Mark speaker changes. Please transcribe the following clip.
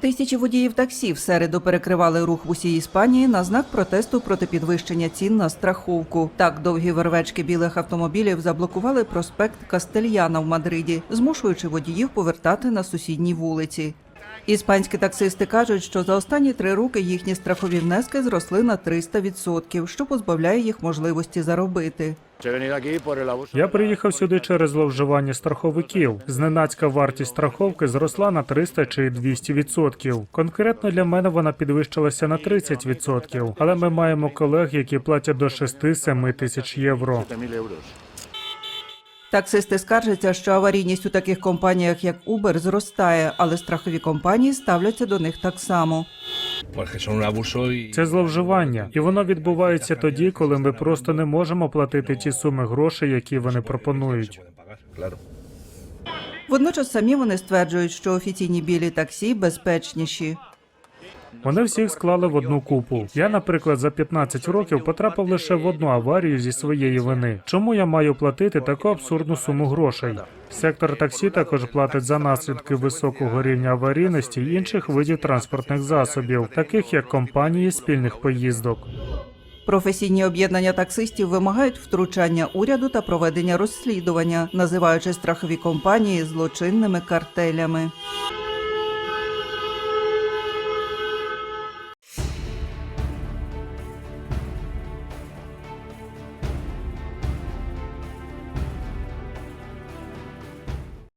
Speaker 1: Тисячі водіїв таксі в середу перекривали рух в усій Іспанії на знак протесту проти підвищення цін на страховку. Так, довгі вервечки білих автомобілів заблокували проспект Кастельяна в Мадриді, змушуючи водіїв повертати на сусідні вулиці. Іспанські таксисти кажуть, що за останні три роки їхні страхові внески зросли на 300%, що позбавляє їх можливості заробити.
Speaker 2: Я приїхав сюди через зловживання страховиків. Зненацька вартість страховки зросла на 300 чи 200 відсотків. Конкретно для мене вона підвищилася на 30 відсотків. Але ми маємо колег, які платять до 6-7 тисяч євро.
Speaker 1: Таксисти скаржаться, що аварійність у таких компаніях, як Uber, зростає, але страхові компанії ставляться до них так само.
Speaker 2: Це зловживання, і воно відбувається тоді, коли ми просто не можемо платити ті суми грошей, які вони пропонують.
Speaker 1: Водночас самі вони стверджують, що офіційні білі таксі безпечніші.
Speaker 2: Вони всіх склали в одну купу. Я, наприклад, за 15 років потрапив лише в одну аварію зі своєї вини. Чому я маю платити таку абсурдну суму грошей? Сектор таксі також платить за наслідки високого рівня аварійності й інших видів транспортних засобів, таких як компанії спільних поїздок.
Speaker 1: Професійні об'єднання таксистів вимагають втручання уряду та проведення розслідування, називаючи страхові компанії злочинними картелями.